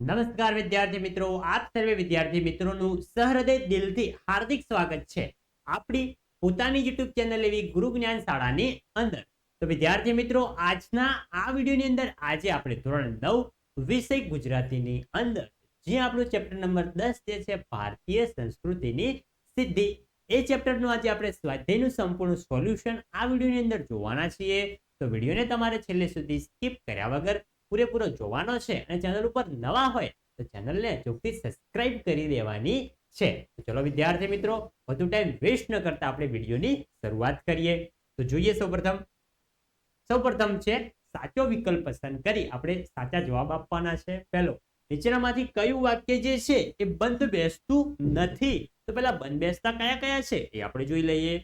નમસ્કાર વિદ્યાર્થી મિત્રો, આપ સર્વે વિદ્યાર્થી મિત્રોનું સહૃદય દિલથી હાર્દિક સ્વાગત છે આપણી પોતાની યુટ્યુબ ચેનલ એવી ગુરુ જ્ઞાન શાળાની અંદર. તો વિદ્યાર્થી મિત્રો, આજના આ વિડીયોની અંદર આજે આપણે ધોરણ નવ વિષય ગુજરાતીની અંદર, જે આપણું ચેપ્ટર નંબર દસ જે છે, ભારતીય સંસ્કૃતિની સિદ્ધિ. એ ચેપ્ટરનું આજે આપણે સ્વાધ્યાયનું સંપૂર્ણ સોલ્યુશન આ વિડીયોની અંદર જોવાના છીએ. તો વિડીયોને તમારે છેલ્લે સુધી સ્કીપ કર્યા વગર પૂરેપૂરો જોવાનો છે અને ચેનલ ઉપર નવા હોય તો ચેનલને ચોખ્ખી સબસ્ક્રાઇબ કરી દેવાની છે. તો ચલો વિદ્યાર્થી મિત્રો, વધુ ટાઈમ વેસ્ટ ન કરતા આપણે વિડીયોની શરૂઆત કરીએ. તો જોઈએ સૌપ્રથમ. સૌપ્રથમ છે, સાચો વિકલ્પ પસંદ કરી આપણે સાચા જવાબ આપવાના છે. પહેલો, નીચેનામાંથી કયું વાક્ય જે છે એ બંધ બેસતું નથી? તો પેલા બંધ બેસતા કયા કયા છે એ આપણે જોઈ લઈએ.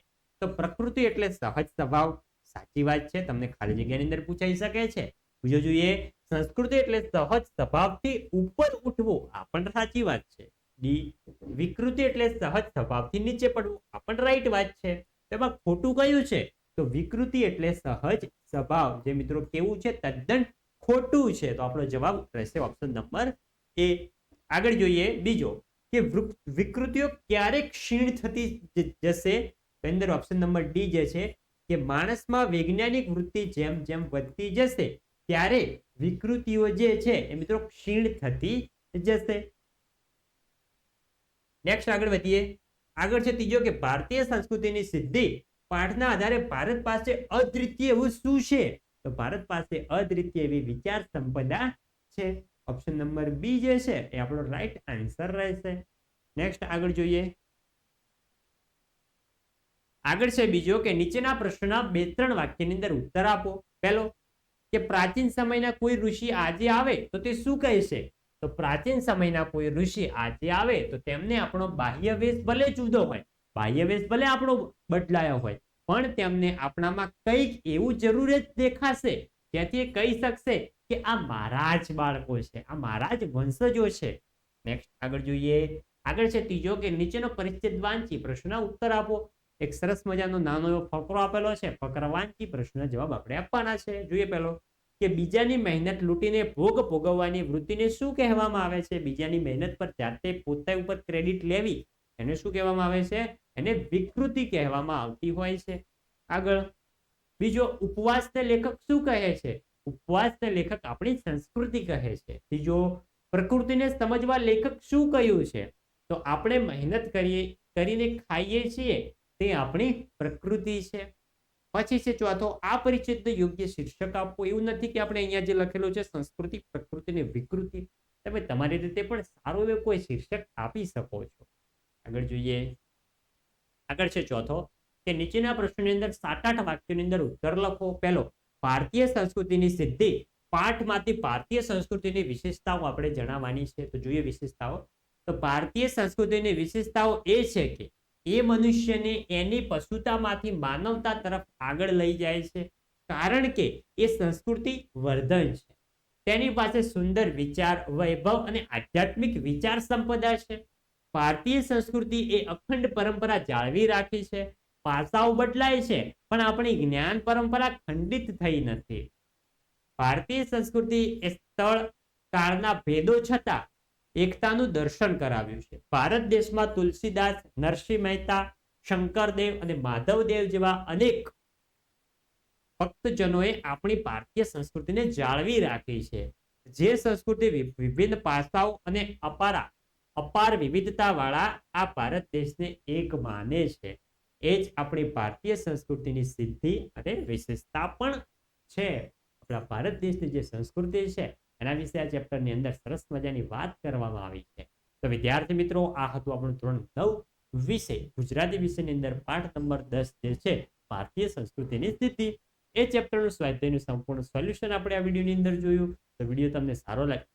તો પ્રકૃતિ એટલે સહજ સ્વભાવ. સાચી વાત છે, તમને ખાલી જગ્યાની અંદર પૂછાઈ શકે છે. બીજો જોઈએ સંસ્કૃતિ એટલે સહજ સ્વભાવથી ઉપર ઉઠવું. આ પણ સાચી વાત છે. ડી, વિકૃતિ એટલે સહજ સ્વભાવથી નીચે પડવું. આ પણ રાઈટ વાત છે. તેમાં ખોટું કયું છે? તો વિકૃતિ એટલે સહજ સ્વભાવ. જે મિત્રો કેવું છે? તદ્દન ખોટું છે. તો આપણો જવાબ રહેશે ઓપ્શન નંબર એ. આગળ જોઈએ બીજો કે વિકૃતિઓ ક્યારે ક્ષીણ થતી જશે? અંદર ઓપ્શન નંબર ડી જે છે કે માણસમાં વૈજ્ઞાનિક વૃત્તિ જેમ જેમ વધતી જશે ત્યારે વિકૃતિઓ જે છે એ મિત્રો ક્ષીણ થતી જશે નેક્સ્ટ આગળ વધીએ. આગળ છે ત્રીજો કે ભારતીય સંસ્કૃતિની સિદ્ધિ પાઠના આધારે ભારત પાસે અદ્વિતીય એવું શું છે? તો ભારત પાસે અદ્વિતીય એવી વિચાર સંપદા છે. ઓપ્શન નંબર બી જે છે એ આપણો રાઈટ આન્સર રહેશે. નેક્સ્ટ આગળ જોઈએ. આગળ છે બીજો કે નીચેના પ્રશ્નના બે ત્રણ વાક્યની અંદર ઉત્તર આપો. પહેલો કે પ્રાચીન સમયના કોઈ ઋષિ આજે આવે તો તે શું કહેશે? તો પ્રાચીન સમયના કોઈ ઋષિ આજે આવે તો તેમને આપણો બાહ્ય વેશ ભલે જુદો હોય, બાહ્ય વેશ ભલે આપણો બદલાયો હોય, પણ તેમને આપણામાં કંઈક એવું જરૂર જ દેખાશે જેથી કહી શકશે કે આ મારા જ બાળકો છે, આ મારા જ વંશજો છે. નેક્સ્ટ આગળ જોઈએ. આગળ છે ત્રીજો કે નીચેનો પરિચ્છેદ વાંચી પ્રશ્નના ઉત્તર આપો. એક સરસ મજાનો નાનો એવો ફકરો આપેલો છે. ફકરા પ્રશ્નના જવાબ આપણે આપવાના છે. જોઈએ પહેલો કે બીજાની મહેનત લૂંટીને ભોગ ભોગવવાની વૃત્તિને શું કહેવામાં આવે છે? બીજાની મહેનત પર જાતે પોતા ઉપર ક્રેડિટ લેવી, એને શું કહેવામાં આવે છે? એને વિકૃતિ કહેવામાં આવતી હોય છે. આગળ, બીજો, ઉપવાસને લેખક શું કહે છે? ઉપવાસને લેખક આપણી સંસ્કૃતિ કહે છે. ત્રીજો, પ્રકૃતિને સમજવા લેખક શું કહ્યું છે? તો આપણે મહેનત કરીએ, કરીને ખાઈએ છીએ તે આપણી પ્રકૃતિ છે. પછી છે ચોથો આ પરિચિતને યોગ્ય શીર્ષક આપવું, એવું નથી કે આપણે અહીંયા જે લખેલું છે સંસ્કૃતિ, પ્રકૃતિ ને વિકૃતિ. તમે તમારી રીતે પણ સારો એવો કોઈ શીર્ષક આપી શકો છો. આગળ જોઈએ. આગળ છે ચોથો, કે નીચેના પ્રશ્નની અંદર સાત આઠ વાક્યોની અંદર ઉત્તર લખો. પહેલો, ભારતીય સંસ્કૃતિની સિદ્ધિ પાઠમાંથી ભારતીય સંસ્કૃતિની વિશેષતાઓ આપણે જણાવવાની છે. તો જોઈએ વિશેષતાઓ. તો ભારતીય સંસ્કૃતિની વિશેષતાઓ એ છે કે એ મનુષ્યને એની પશુતામાંથી માનવતા તરફ આગળ લઈ જાય છે. કારણ કે એ સંસ્કૃતિ વર્ધન છે. તેની પાસે સુંદર વિચાર, વૈભવ અને આધ્યાત્મિક વિચાર સંપદા છે. ભારતીય સંસ્કૃતિ એ અખંડ પરંપરા જાળવી રાખી છે. પાસાઓ બદલાય છે, પણ આપણી જ્ઞાન પરંપરા ખંડિત થઈ નથી. ભારતીય સંસ્કૃતિ એ સ્થળ, કાળના ભેદો છતાં એકતાનું દર્શન કરાવ્યું છે. ભારત દેશમાં તુલસીદાસ, નરસિંહ મહેતા, શંકરદેવ અને માધવદેવ જેવા અનેક ભક્તજનોએ આપણી ભારતીય સંસ્કૃતિને જાળવી રાખી છે. જે સંસ્કૃતિ વિભિન્ન પાસાઓ અને અપારા, અપાર વિવિધતા વાળા આ ભારત દેશને એક માને છે. એ જ આપણી ભારતીય સંસ્કૃતિની સિદ્ધિ અને વિશેષતા પણ છે. આપણા ભારત દેશની જે સંસ્કૃતિ છે એના વિશે આ ચેપ્ટરની અંદર સરસ મજાની વાત કરવામાં આવી છે. તો વિદ્યાર્થી મિત્રો, આ હતું આપણું ધોરણ નવ વિષય. ગુજરાતી વિષયની અંદર પાઠ નંબર દસ જે છે, ભારતીય સંસ્કૃતિની સ્થિતિ એ ચેપ્ટરનું સ્વાધ્યાયનું સંપૂર્ણ સોલ્યુશન આપણે આ વિડીયોની અંદર જોયું. તો વીડિયો તમને સારો લાગ-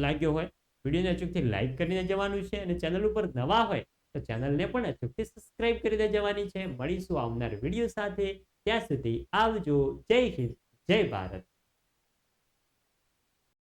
લાગ્યો હોય, વિડીયોને અચૂકથી લાઈક કરીને જવાનું છે અને ચેનલ ઉપર નવા હોય, તો ચેનલને પણ અચૂકથી સબસ્ક્રાઇબ કરીને જવાની છે. મળીશું આવનાર વીડિયો સાથે. ત્યાં સુધી આવજો. જય હિન્દ. જય ભારત.